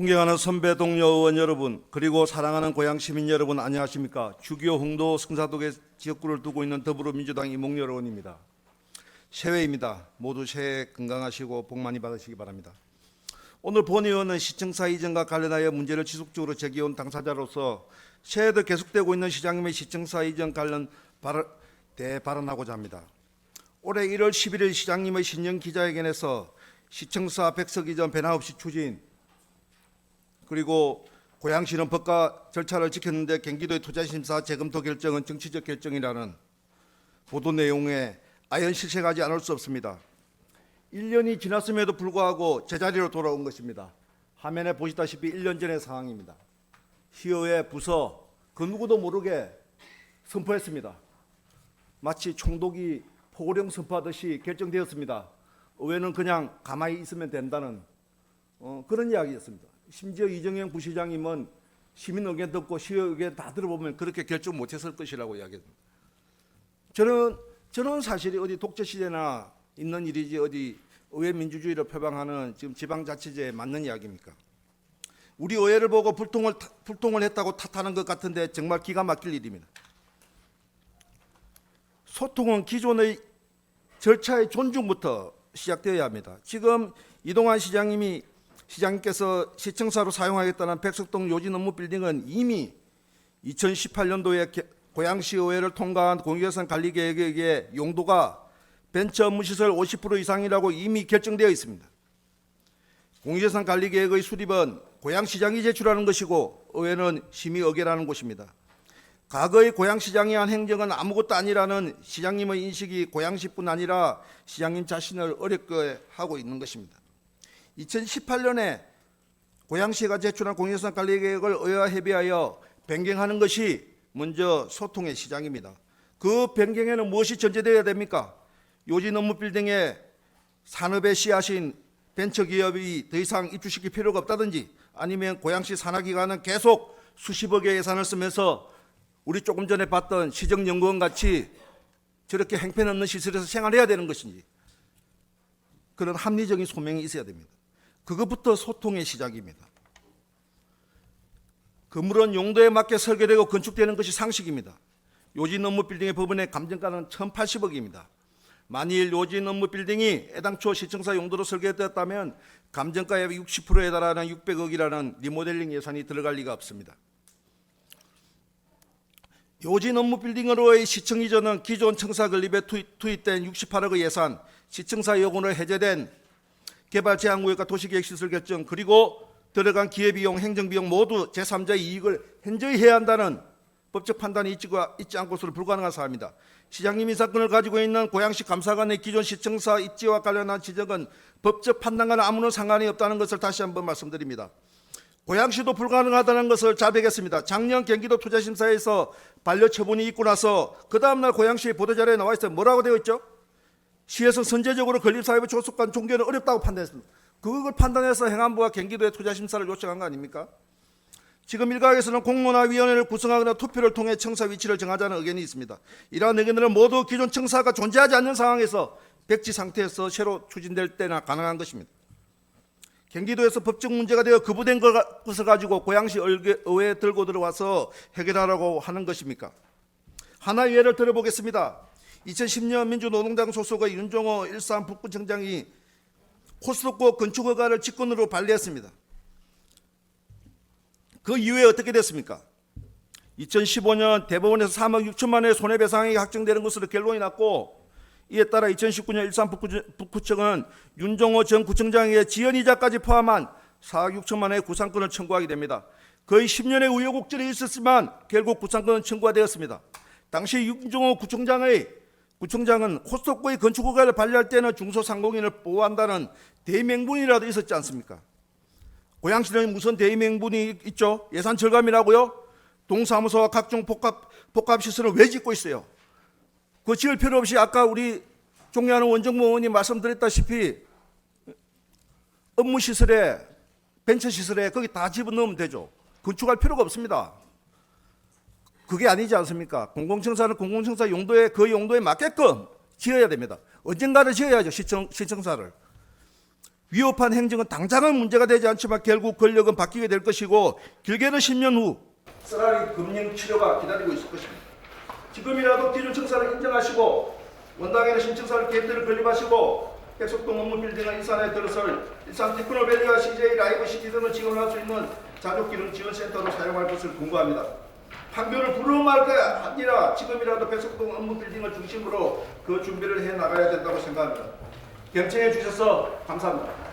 존경하는 선배 동료 의원 여러분 그리고 사랑하는 고향 시민 여러분 안녕하십니까? 주기호 홍도 승사독의 지역구를 두고 있는 더불어민주당 이몽열 의원입니다. 새해입니다. 모두 새해 건강하시고 복 많이 받으시기 바랍니다. 오늘 본 의원은 시청사 이전과 관련하여 문제를 지속적으로 제기해온 당사자로서 새해도 계속되고 있는 시장님의 시청사 이전 관련 발언, 대발언하고자 합니다. 올해 1월 11일 시장님의 신년 기자회견에서 시청사 백석 이전 변화 없이 추진 그리고 고양시는 법과 절차를 지켰는데 경기도의 투자 심사 재검토 결정은 정치적 결정이라는 보도 내용에 아연 실색하지 않을 수 없습니다. 1년이 지났음에도 불구하고 제자리로 돌아온 것입니다. 화면에 보시다시피 1년 전의 상황입니다. 시의회 부서 그 누구도 모르게 선포했습니다. 마치 총독이 포고령 선포하듯이 결정되었습니다. 의회는 그냥 가만히 있으면 된다는 어, 그런 이야기였습니다. 심지어 이정현 부시장님은 시민 의견 듣고 시의 의견 다 들어보면 그렇게 결정 못했을 것이라고 이야기했습니다. 저는 저는 사실이 어디 독재 시대나 있는 일이지 어디 의회 민주주의를 표방하는 지금 지방자치제에 맞는 이야기입니까? 우리 의회를 보고 불통을 타- 불통을 했다고 탓하는 것 같은데 정말 기가 막힐 일입니다. 소통은 기존의 절차의 존중부터 시작되어야 합니다. 지금 이동환 시장님이 시장님께서 시청사로 사용하겠다는 백석동 요진 업무 빌딩은 이미 2018년도에 고양시 의회를 통과한 공유예산 관리 계획에 의해 용도가 벤처 업무 시설 50% 이상이라고 이미 결정되어 있습니다. 공유예산 관리 계획의 수립은 고양시장이 제출하는 것이고 의회는 심의 의결하는 곳입니다. 과거의 고양시장이 한 행정은 아무것도 아니라는 시장님의 인식이 고양시뿐 아니라 시장님 자신을 어렵게 하고 있는 것입니다. 2018년에 고양시가 제출한 공유예산 관리 계획을 의회와 협의하여 변경하는 것이 먼저 소통의 시작입니다. 그 변경에는 무엇이 전제되어야 됩니까? 요지 업무 빌딩에 산업의 씨앗인 벤처기업이 더 이상 입주시킬 필요가 없다든지 아니면 고양시 산하기관은 계속 수십억의 예산을 쓰면서 우리 조금 전에 봤던 시정연구원 같이 저렇게 행편없는 시설에서 생활해야 되는 것인지 그런 합리적인 소명이 있어야 됩니다. 그것부터 소통의 시작입니다. 건물은 용도에 맞게 설계되고 건축되는 것이 상식입니다. 요진 업무 빌딩의 법원의 감정가는 1,080억입니다. 만일 요진 업무 빌딩이 애당초 시청사 용도로 설계되었다면 감정가의 60%에 달하는 600억이라는 리모델링 예산이 들어갈 리가 없습니다. 요진 업무 빌딩으로의 시청 이전은 기존 청사 건립에 투입, 투입된 68억의 예산, 시청사 여건으로 해제된 개발 제한구역과 도시계획 시설 결정 그리고 들어간 기회비용, 행정비용 모두 제3자의 이익을 현저히 해야 한다는 법적 판단이 있지 않고서는 불가능한 사안입니다. 시장님 이 사건을 가지고 있는 고양시 감사관의 기존 시청사 입지와 관련한 지적은 법적 판단과는 아무런 상관이 없다는 것을 다시 한번 말씀드립니다. 고양시도 불가능하다는 것을 자백했습니다. 작년 경기도 투자심사에서 반려 처분이 있고 나서 그 다음날 고양시 보도자료에 나와 있어요. 뭐라고 되어 있죠? 시에서 선제적으로 건립사업의 조속한 종결은 어렵다고 판단했습니다. 그걸 판단해서 행안부와 경기도에 투자심사를 요청한 거 아닙니까? 지금 일각에서는 공론화위원회를 구성하거나 투표를 통해 청사 위치를 정하자는 의견이 있습니다. 이러한 의견들은 모두 기존 청사가 존재하지 않는 상황에서 백지 상태에서 새로 추진될 때나 가능한 것입니다. 경기도에서 법적 문제가 되어 거부된 것- 것을 가지고 고양시 의회- 의회에 들고 들어와서 해결하라고 하는 것입니까? 하나 예를 들어보겠습니다. 2010년 민주노동당 소속의 윤종호 일산 북구청장이 코스트코 건축 허가를 직권으로 발리했습니다. 그 이후에 어떻게 됐습니까? 2015년 대법원에서 3억 6천만 원의 손해배상이 확정되는 것으로 결론이 났고 이에 따라 2019년 일산 북구- 북구청은 윤종호 전 구청장의 지연이자까지 포함한 4억 6천만 원의 구상권을 청구하게 됩니다. 거의 10년의 우여곡절이 있었지만 결국 구상권은 청구가 되었습니다. 당시 윤종호 구청장의 구청장은 코스트코의 건축 허가를 발리할 때는 중소상공인을 보호한다는 대명분이라도 있었지 않습니까? 고양시는 무슨 대명분이 있죠? 예산 절감이라고요? 동사무소와 각종 복합 복합 시설을 왜 짓고 있어요? 그 지을 필요 없이 아까 우리 존경하는 원정무 의원이 말씀드렸다시피 업무 시설에 벤처 시설에 거기 다 집어넣으면 되죠. 건축할 필요가 없습니다. 그게 아니지 않습니까? 공공청사는 공공청사 용도에 그 용도에 맞게끔 지어야 됩니다. 언젠가는 지어야죠 시청 시청사를. 위협한 행정은 당장은 문제가 되지 않지만 결국 권력은 바뀌게 될 것이고 길게는 10년 후 쓰라리 금융 치료가 기다리고 있을 것입니다. 지금이라도 기준 청사를 인정하시고 원당에는 신청사를 개입들을 건립하시고 백석동 빌딩은 일산에 들어설 일산 테크노밸리와 CJ 라이브 시티 등을 지원할 수 있는 자족기능 지원센터로 사용할 것을 공고합니다. 판교를 부르말 게 아니라 지금이라도 백석동 업무 빌딩을 중심으로 그 준비를 해 나가야 된다고 생각합니다. 경청해 주셔서 감사합니다.